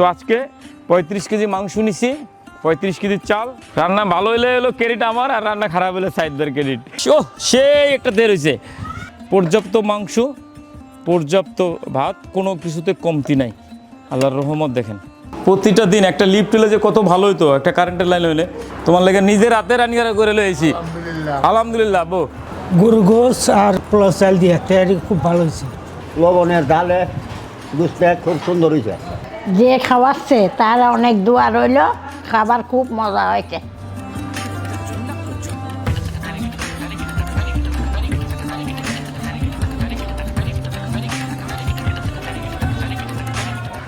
তো আজকে পঁয়ত্রিশ কেজি মাংস নিছি পঁয়ত্রিশ কেজি চাল। রান্না ভালো হলে হলো ক্রেডিট আমার আর রান্না খারাপ হলে সাইদদের ক্রেডিট ও সেই একটা দের হয়েছে পর্যাপ্ত মাংস পর্যাপ্ত ভাত কোনো কিছুতে কমতি নাই। আল্লাহর রহমত দেখেন। প্রতিটা দিন একটা লিফট হলে যে কত ভালো হইতো একটা কারেন্টের লাইন হইলে। তোমার লেগে নিজের হাতে রান্না করে লইছি আলহামদুলিল্লাহ। বো গরু গোস আর প্লাস চাল দিয়ে তৈরি খুব ভালো হয়েছে লবণের ডালে খুব সুন্দর হয়েছে যে খাওয়াচ্ছে, তার অনেক দোয়া রইল, খাবার খুব মজা হয়েছে।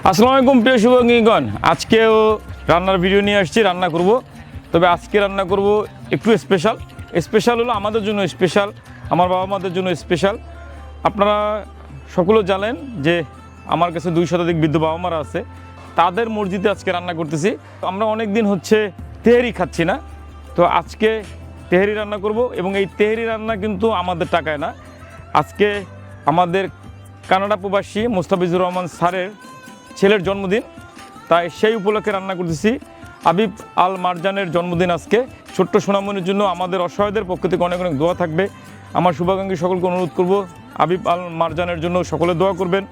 আসসালামু আলাইকুম, প্রিয় শুভঙ্গীগণ। আজকেও রান্নার ভিডিও নিয়ে আসছি, রান্না করব। তবে আজকে রান্না করব একটু স্পেশাল স্পেশাল হলো আমাদের জন্য স্পেশাল আমার বাবা মাদের জন্য স্পেশাল আপনারা সকলেও জানেন যে আমার কাছে দুই শতাধিক বৃদ্ধ বাবা মারা আছে। তাদের মসজিদে আজকে রান্না করতেছি। আমরা অনেক দিন হচ্ছে তেহেরি খাচ্ছি না। তো আজকে তেহেরি রান্না করব এবং এই তেহেরি রান্না কিন্তু আমাদের টাকায় না। আজকে আমাদের কানাডা প্রবাসী মোস্তাফিজুর রহমান স্যারের ছেলের জন্মদিন। তাই সেই উপলক্ষে রান্না করতেছি। আবিব আল মারজানের জন্মদিন আজকে। ছোট্ট সোনামনির জন্য আমাদের অসহায়দের পক্ষ থেকে অনেক অনেক দোয়া থাকবে। আমার শুভাকাঙ্ক্ষী সকলকে অনুরোধ করব, আবিব আল মারজানের জন্য সকলে দোয়া করবেন।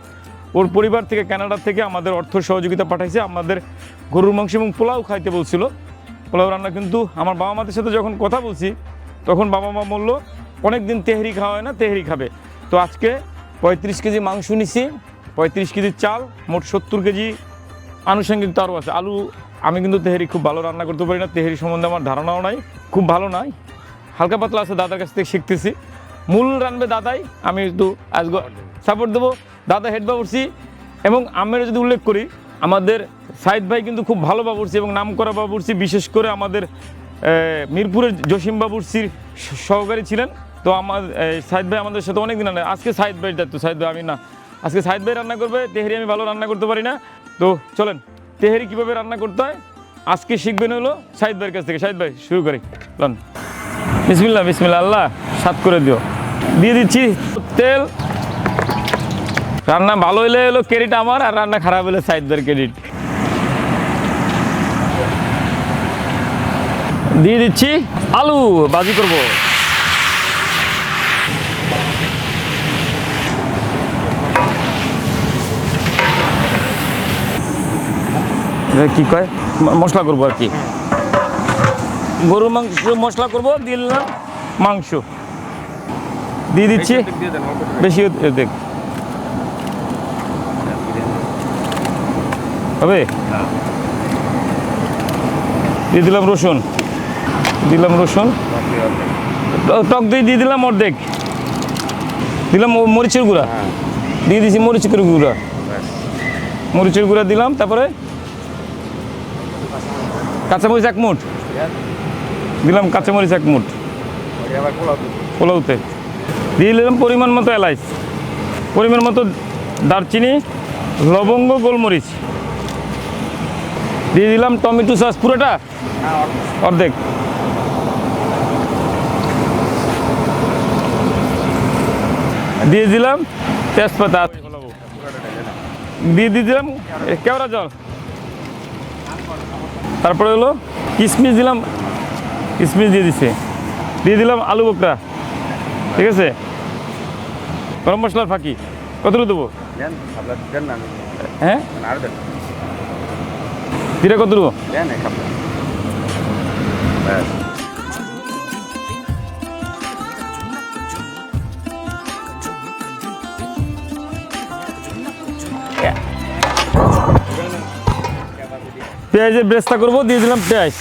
ওর পরিবার থেকে কানাডা থেকে আমাদের অর্থ সহযোগিতা পাঠাইছে, আমাদের গরুর মাংস এবং পোলাও খাইতে বলছিল। পোলাও রান্না কিন্তু আমার বাবা মাদের সাথে যখন কথা বলছি, তখন বাবা মা বলল অনেক দিন তেহরি খাওয়া হয় না, তেহরি খাবে। তো আজকে পঁয়ত্রিশ কেজি মাংস নিছি, পঁয়ত্রিশ কেজি চাল, মোট সত্তর কেজি আনুষঙ্গিক তারও আছে। আলু, আমি কিন্তু তেহেরি খুব ভালো রান্না করতে পারি না, তেহেরি সম্বন্ধে আমার ধারণাও নাই, খুব ভালো নাই। হালকা পাতলা আছে, দাদার কাছ থেকে শিখতেছি। মূল রানবে দাদাই, আমি একটু আজ সাপোর্ট দেবো। দাদা হেড বাবুরসি এবং আমরা যদি উল্লেখ করি, আমাদের সাইদ ভাই কিন্তু খুব ভালো বাবুরসি এবং নামকরা বাবুরসি বিশেষ করে আমাদের মিরপুরের জসিম বাবুরসির সহকারী ছিলেন। তো আমার সাইদ ভাই আমাদের সাথে অনেক দিন রান্না আজকে সাইদ ভাই দায়িত্ব, সাইদ ভাই, আমি না। আজকে সাইদ ভাই রান্না করবে, তেহেরি আমি ভালো রান্না করতে পারি না। তো চলেন, তেহেরি কীভাবে রান্না করতে হয়? আজকে শিখবেন হলো সাইদ ভাইয়ের কাছ থেকে। সাইদ ভাই, শুরু করি। লন বিসমিল্লা বিসমিল্লা আল্লাহ, সাত করে দিও। দিয়ে দিচ্ছি তেল রান্না ভালো হলে হলো ক্রেডিট আমার আর রান্না খারাপ হলে সাইদদের ক্রেডিট দিয়ে দিচ্ছি আলু বাজি করব। কি কয়? মশলা করব আর কি। গরুর মাংস মশলা করব দিয়ে দিলাম মাংস। দিয়ে দিচ্ছি। বেশি দেখ। হবে? দিয়ে দিলাম রসুন। দিলাম রসুন। টক দই দিয়ে দিলাম অর্ধেক। দিলাম মরিচের গুঁড়া। দিয়ে দিছি মরিচের গুঁড়া। মরিচের গুঁড়া দিলাম তারপরে কাঁচামরিচ এক মুঠ। দিলাম কাঁচামরিচ এক মুঠ। পোলাওতে। দিয়ে দিলাম পরিমাণ মতো এলাইচ। পরিমাণ মতো দারচিনি লবঙ্গ গোলমরিচ। দিয়ে দিলাম টমেটো সস পুরোটা? অর্ধেক। দিয়ে দিলাম তেজপাতা। দিয়ে দিয়ে দিলাম কেওড়া জল। তারপরে হলো কিশমিশ দিলাম কিশমিশ দিয়ে দিছে। দিয়ে দিলাম আলু বোকরা ঠিক আছে? গরম মশলার ফাঁকি। কতটুকু দেবো? হ্যাঁ? আর কত এক পেঁয়াজের ব্রেস্তা করব দিয়ে দিলাম পেঁয়াজ।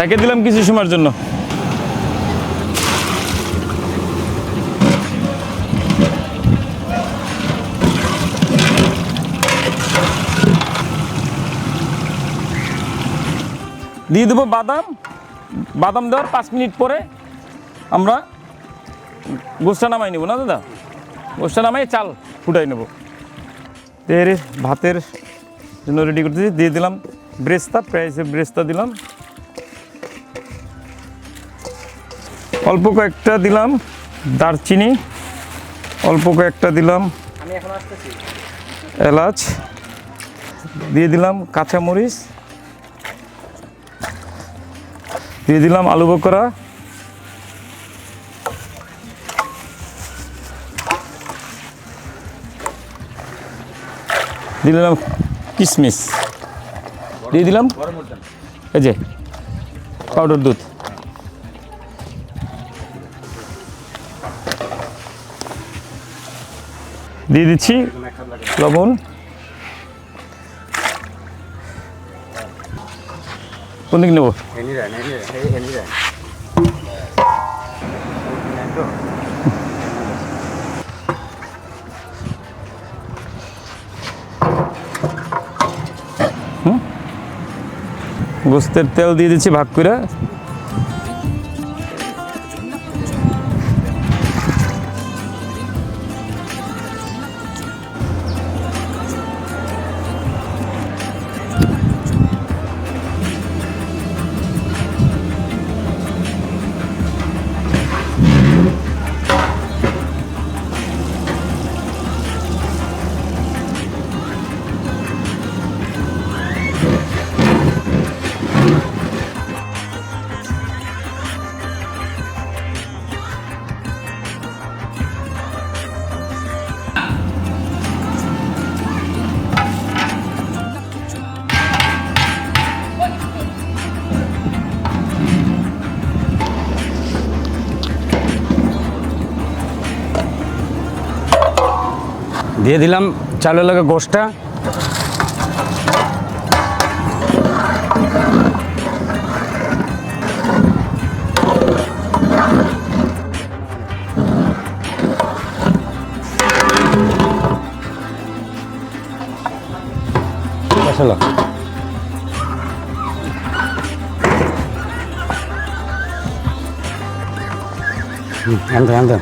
রেখে দিলাম কিছু সময়ের জন্য। দিয়ে দেবো বাদাম। বাদাম দেওয়ার পাঁচ মিনিট পরে আমরা গোসা নামাই নেব না দাদা? গোসা নামাই চাল ফুটাই নেব। এর ভাতের জন্য রেডি করতেছি। দিয়ে দিলাম ব্রেস্তা প্রাইসের ব্রেস্তা দিলাম। অল্প কয়েকটা দিলাম দারচিনি অল্প কয়েকটা দিলাম এলাচ দিয়ে দিলাম কাঁচামরিচ দিয়ে দিলাম আলু বকরা। দিয়ে দিলাম কিশমিশ দিয়ে দিলাম। এই যে পাউডার দুধ। দিয়ে দিচ্ছি লবণ। কোন দিক নেব? গোস্তের তেল দিয়ে দিচ্ছি ভাগ করে। দিয়ে দিলাম চালের লগে গোষ্ঠটা। আসলো আনতে আনতে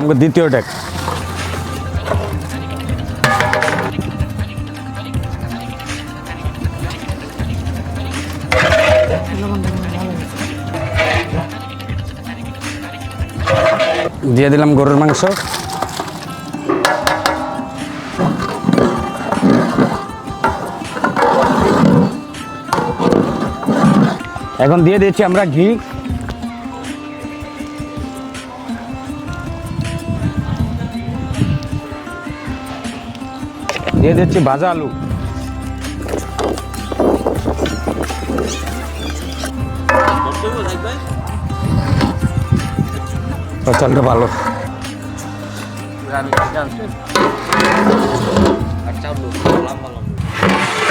আমাকে দ্বিতীয় ডেক দিয়ে দিলাম গরুর মাংস। এখন দিয়ে দিচ্ছি আমরা ঘি। দিয়ে দিচ্ছি ভাজা আলু। চালটা ভালো।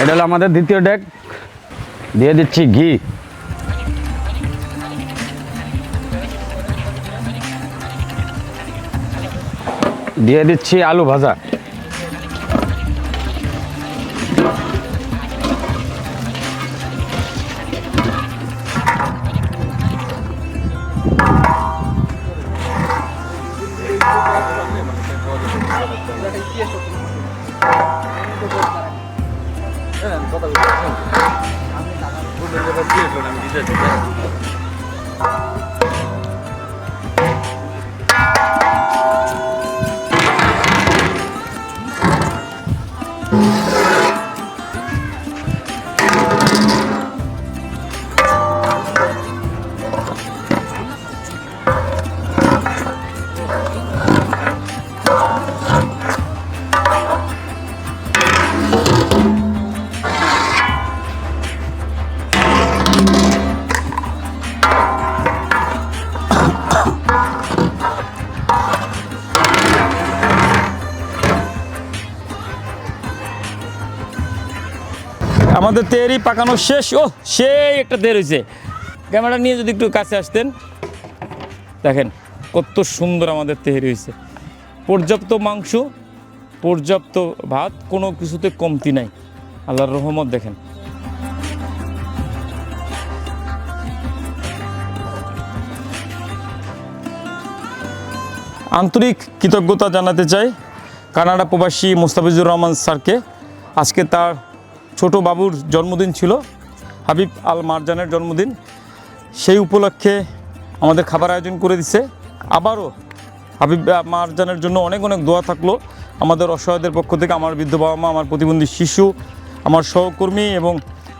এটা হলো আমাদের দ্বিতীয় ডেক দিয়ে দিচ্ছি ঘি। দিয়ে দিচ্ছি আলু ভাজা। আমাদের তেরি, পাকানো শেষ। ও সেই একটা তের হয়েছে ক্যামেরা নিয়ে যদি একটু কাছে আসতেন। দেখেন, কত সুন্দর আমাদের তেহারি হয়েছে পর্যাপ্ত মাংস, পর্যাপ্ত ভাত, কোনো কিছুতে কমতি নাই। আল্লাহর রহমত দেখেন। আন্তরিক কৃতজ্ঞতা জানাতে চাই কানাডা প্রবাসী মোস্তাফিজুর রহমান স্যারকে। আজকে তার ছোট বাবুর জন্মদিন ছিল, হাবিব আল মারজানের জন্মদিন। সেই উপলক্ষে আমাদের খাবার আয়োজন করে দিছে। আবারও হাবিব মারজানের জন্য অনেক অনেক দোয়া থাকল। আমাদের অসহায়দের পক্ষ থেকে, আমার বৃদ্ধ বাবা মা, আমার প্রতিবন্ধী শিশু, আমার সহকর্মী এবং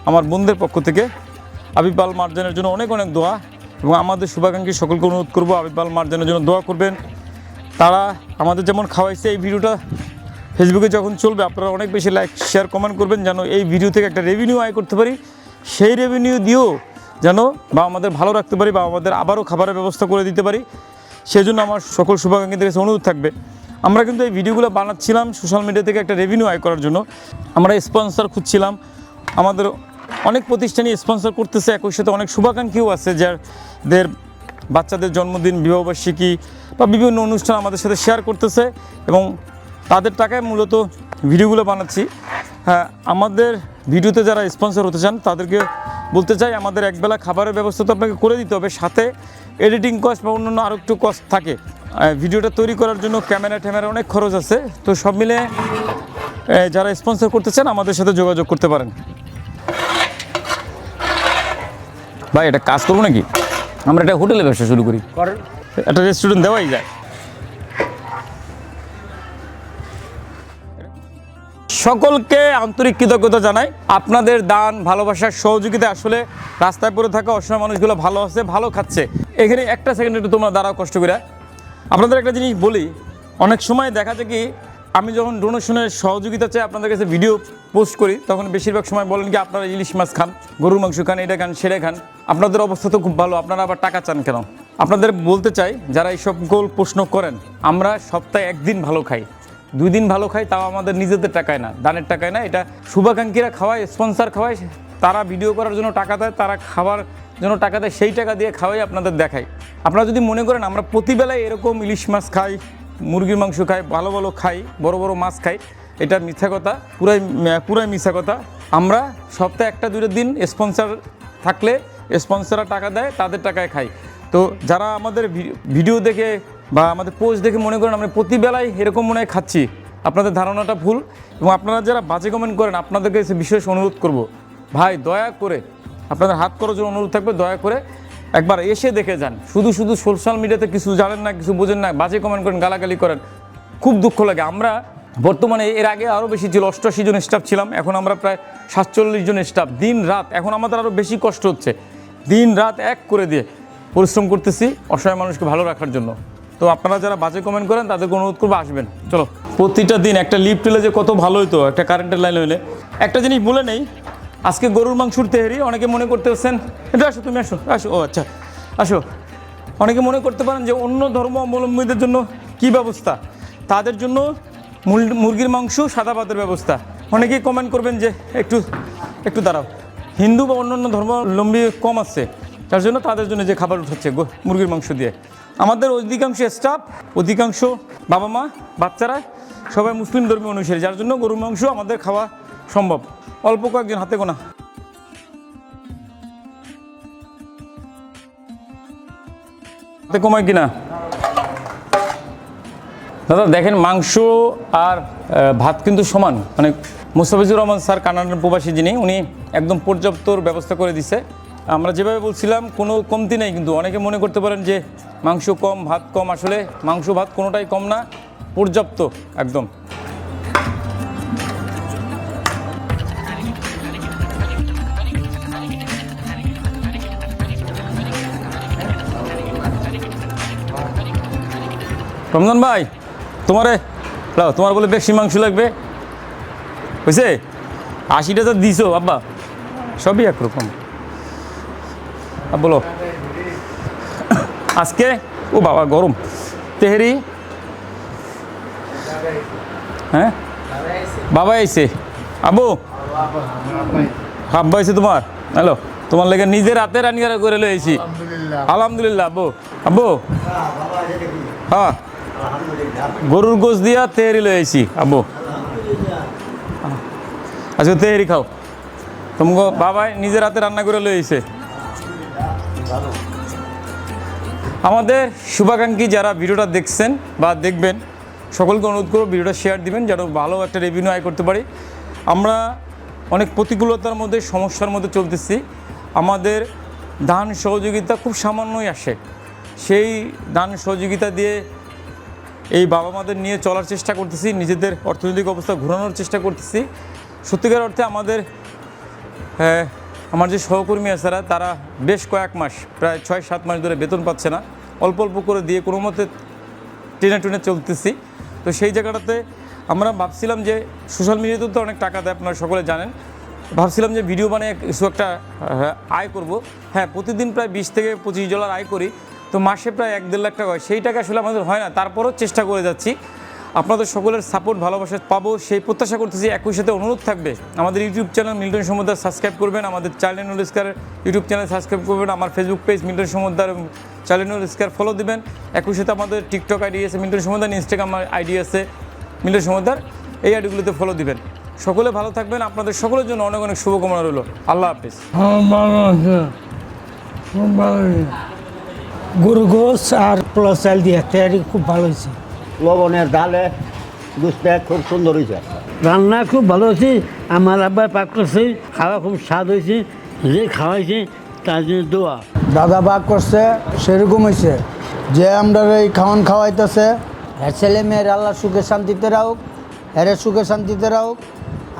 আমার বন্ধুদের পক্ষ থেকে আবিব আল মারজানের জন্য অনেক অনেক দোয়া এবং আমাদের শুভাকাঙ্ক্ষী সকলকে অনুরোধ করব আবিব আল মারজানের জন্য দোয়া করবেন। তারা আমাদের যেমন খাওয়াইছে, এই ভিডিওটা ফেসবুকে যখন চলবে, আপনারা অনেক বেশি লাইক শেয়ার কমেন্ট করবেন যেন এই ভিডিও থেকে একটা রেভিনিউ আয় করতে পারি। সেই রেভিনিউ দিয়েও যেন বা আমাদের ভালো রাখতে পারি বা আমাদের আবারও খাবারের ব্যবস্থা করে দিতে পারি। সেই জন্য আমার সকল শুভাকাঙ্ক্ষীদের কাছে অনুরোধ থাকবে। আমরা কিন্তু এই ভিডিওগুলো বানাচ্ছিলাম সোশ্যাল মিডিয়া থেকে একটা রেভিনিউ আয় করার জন্য। আমরা স্পন্সর খুঁজছিলাম। আমাদের অনেক প্রতিষ্ঠানই স্পন্সর করতেছে, একই সাথে অনেক শুভাকাঙ্ক্ষীও আছে, যাদের বাচ্চাদের জন্মদিন, বিবাহবার্ষিকী বা বিভিন্ন অনুষ্ঠান আমাদের সাথে শেয়ার করতেছে। এবং তাদের টাকায় মূলত ভিডিওগুলো বানাচ্ছি। হ্যাঁ আমাদের ভিডিওতে যারা স্পন্সর হতে চান তাদেরকে বলতে চাই আমাদের একবেলা খাবারের ব্যবস্থা তো আপনাকে করে দিতে হবে। সাথে এডিটিং কস্ট বা অন্যান্য আরও একটু কস্ট থাকে। ভিডিওটা তৈরি করার জন্য ক্যামেরা ট্যামেরা অনেক খরচ আছে। তো সব মিলে যারা স্পন্সর করতে চান আমাদের সাথে যোগাযোগ করতে পারেন। ভাই এটা কাজ করব নাকি? আমরা একটা হোটেলে ব্যবসা শুরু করি। একটা রেস্টুরেন্ট দেওয়াই যায়। সকলকে আন্তরিক কৃতজ্ঞতা জানাই। আপনাদের দান ভালোবাসার সহযোগিতা আসলে রাস্তায় পড়ে থাকা অসহায় মানুষগুলো ভালো আছে, ভালো খাচ্ছে। এখানে একটা সেকেন্ড একটু তোমরা দাঁড়াও কষ্ট করে। আপনাদের একটা জিনিস বলি, অনেক সময় দেখা যায় কি, আমি যখন ডোনেশনের সহযোগিতা চাই, আপনাদের কাছে ভিডিও পোস্ট করি, তখন বেশিরভাগ সময় বলেন কি, আপনারা ইলিশ মাছ খান, গরুর মাংস খান, এটা খান, সেটা খান। আপনাদের অবস্থা তো খুব ভালো, আপনারা আবার টাকা চান কেন? আপনাদের বলতে চাই, যারা এই সকল প্রশ্ন করেন, আমরা সপ্তাহে একদিন ভালো খাই। দুই দিন ভালো খাই তাও আমাদের নিজেদের টাকায় না, দানের টাকায় না। এটা শুভাকাঙ্ক্ষীরা খাওয়ায় স্পন্সার খাওয়ায়, তারা ভিডিও করার জন্য টাকা দেয়, তারা খাবার জন্য টাকা দেয়, সেই টাকা দিয়ে খাওয়াই আপনাদের দেখাই আপনারা যদি মনে করেন, আমরা প্রতিবেলায় এরকম ইলিশ মাছ খাই, মুরগির মাংস খাই, ভালো ভালো খাই, বড় বড় মাছ খাই, এটা মিথ্যা কথা, পুরাই পুরাই মিথ্যা কথা। আমরা সপ্তাহে একটা দুটো দিন স্পন্সার থাকলে স্পন্সাররা টাকা দেয়, তাদের টাকায় খাই। তো যারা আমাদের ভিডিও দেখে বা আমাদের পোস্ট দেখে মনে করেন আমরা প্রতিবেলায় এরকম মনে হয় খাচ্ছি। আপনাদের ধারণাটা ভুল এবং আপনারা যারা বাজে কমেন্ট করেন, আপনাদেরকে এসে বিশেষ অনুরোধ করব। ভাই, দয়া করে আপনাদের হাত জন্য অনুরোধ থাকবে, দয়া করে একবার এসে দেখে যান। শুধু শুধু সোশ্যাল মিডিয়াতে কিছু জানেন না, কিছু বোঝেন না, বাজে কমেন্ট করেন, গালাগালি করেন, খুব দুঃখ লাগে। আমরা বর্তমানে এর আগে আরও বেশি ছিল, অষ্টআশি জন স্টাফ ছিলাম, এখন আমরা প্রায় সাতচল্লিশ জন স্টাফ দিন রাত, এখন আমাদের আরও বেশি কষ্ট হচ্ছে। দিন রাত এক করে দিয়ে পরিশ্রম করতেছি, অসহায় মানুষকে ভালো রাখার জন্য। তো আপনারা যারা বাজে কমেন্ট করেন, তাদেরকে অনুরোধ করব আসবেন। চলো, প্রতিটা দিন একটা লিফট এলে যে কত ভালো হতো একটা কারেন্টের লাইন হইলে। একটা জিনিস বলে নেই, আজকে গরুর মাংসুর তেহারি, অনেকে মনে করতে পারছেন এটা আসো, তুমি আসো আসো, ও আচ্ছা আসো। অনেকে মনে করতে পারেন যে অন্য ধর্ম অবলম্বীদের জন্য কি ব্যবস্থা? তাদের জন্য মুরগির মাংস, সাদা ভাতের ব্যবস্থা। অনেকেই কমেন্ট করবেন যে একটু একটু দাঁড়াও। হিন্দু বা অন্যান্য ধর্মাবলম্বী কম আছে তার জন্য তাদের জন্য যে খাবার উঠাচ্ছে মুরগির মাংস দিয়ে। আমাদের অধিকাংশ স্টাফ অধিকাংশ বাবা মা, বাচ্চারা সবাই মুসলিম ধর্মীয় অনুসারী, যার জন্য গরুর মাংস আমাদের খাওয়া সম্ভব। অল্প কয়েকজন হাতে গোনা। হাতে কমায় কিনা? দাদা, দেখেন মাংস আর ভাত কিন্তু সমান। মানে মুস্তাফিজুর রহমান স্যার কানাডার প্রবাসী যিনি, উনি একদম পর্যাপ্তর ব্যবস্থা করে দিছে। আমরা যেভাবে বলছিলাম, কোনো কমতি নেই, কিন্তু অনেকে মনে করতে পারেন যে মাংস কম, ভাত কম, আসলে মাংস, ভাত কোনোটাই কম না, পর্যাপ্ত একদম। রমজান ভাই, তোমারে তোমার বলে বেশি মাংস লাগবে। বুঝছে আশিটা তো দিছো, আব্বা। সবই একরকম। বলো। আজকে ও বাবা গরম। তেহেরি। হ্যাঁ? বাবা আইছে আবু আব্বা হয়েছে তোমার। হ্যালো তোমার লেগে নিজের হাতে রান্নি করে লয়েছি আলহামদুলিল্লাহ। আব্বু। আব্বু। হ্যাঁ। গরুর গোস দিয়া তেহারি লয়েছি আব্বু। আচ্ছা তেহারি খাও। তোমাকে বাবাই নিজের হাতে রান্না করে লয়েছে আমাদের শুভাকাঙ্ক্ষী যারা ভিডিওটা দেখছেন বা দেখবেন সকলকে অনুরোধ করব ভিডিওটা শেয়ার দিবেন যেন ভালো একটা রেভিনিউ আয় করতে পারি। আমরা অনেক প্রতিকূলতার মধ্যে সমস্যার মধ্যে চলতেছি। আমাদের দান সহযোগিতা খুব সামান্যই আসে। সেই দান সহযোগিতা দিয়ে এই বাবা মাদের নিয়ে চলার চেষ্টা করতেছি নিজেদের অর্থনৈতিক অবস্থা ঘোরানোর চেষ্টা করতেছি। সত্যিকার অর্থে আমাদের হ্যাঁ, আমার যে সহকর্মী আছে তারা বেশ কয়েক মাস, প্রায় ছয় সাত মাস ধরে বেতন পাচ্ছে না। অল্প অল্প করে দিয়ে কোনো মতে টেনে টেনে চলতেছি। তো সেই জায়গাটাতে আমরা ভাবছিলাম যে সোশ্যাল মিডিয়াতেও তো অনেক টাকা দেয়, আপনারা সকলে জানেন। ভাবছিলাম যে ভিডিও বানিয়ে কিছু একটা আয় করব। হ্যাঁ প্রতিদিন প্রায় বিশ থেকে পঁচিশ ডলার আয় করি। তো মাসে প্রায় এক দেড় লাখ টাকা হয়। সেই টাকা আসলে আমাদের হয় না। তারপরও চেষ্টা করে যাচ্ছি। আপনাদের সকলের সাপোর্ট ভালোবাসা পাবো। সেই প্রত্যাশা করতেছি একই সাথে অনুরোধ থাকবে। আমাদের YouTube channel Milton Samudra subscribe করবেন, আমাদের চ্যানেল স্কার ইউটিউব চ্যানেল সাবস্ক্রাইব করবেন, আমার Facebook page Milton Samudra channel স্কার ফলো দিবেন। একই সাথে আমাদের টিকটক আইডি আছে মিল্টন সমুদ্র ইনস্টাগ্রাম আইডি আছে মিল্টন সমুদ্র এই আইডিগুলোতে ফলো দিবেন। সকলে ভালো থাকবেন, আপনাদের সকলের জন্য অনেক অনেক শুভকামনা রইল। আল্লাহ হাফিজ। গরু গোস আর পোলাও চাল দিয়ে তৈরি খুব ভালো হয়েছে। লবণের ডালে গুছতে খুব সুন্দর হয়েছে। রান্না খুব ভালো হয়েছে। আমার আব্বাই পাক করছে খাওয়া খুব স্বাদ হয়েছে যে খাওয়াইছে তার জন্য দোয়া। দাদা বাগ করছে সেরকম হয়েছে। যে আমরা এই খাওয়ান খাওয়াইতেছে হ্যাঁ ছেলে মেয়ের আল্লাহ সুখে শান্তিতে রাখুক হ্যারে সুখে শান্তিতে রাখুক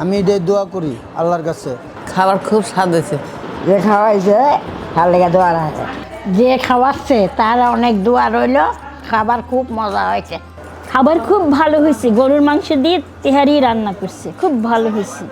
আমি এটাই দোয়া করি আল্লাহর কাছে। খাবার খুব স্বাদ হয়েছে। যে খাওয়াইছে তার লেগে দোয়া আছে যে খাওয়াচ্ছে তার অনেক দোয়া রইল খাবার খুব মজা হয়েছে। খাবার খুব ভালো হয়েছে। গরুর মাংস দিয়ে তেহারি রান্না করছে। খুব ভালো হয়েছে।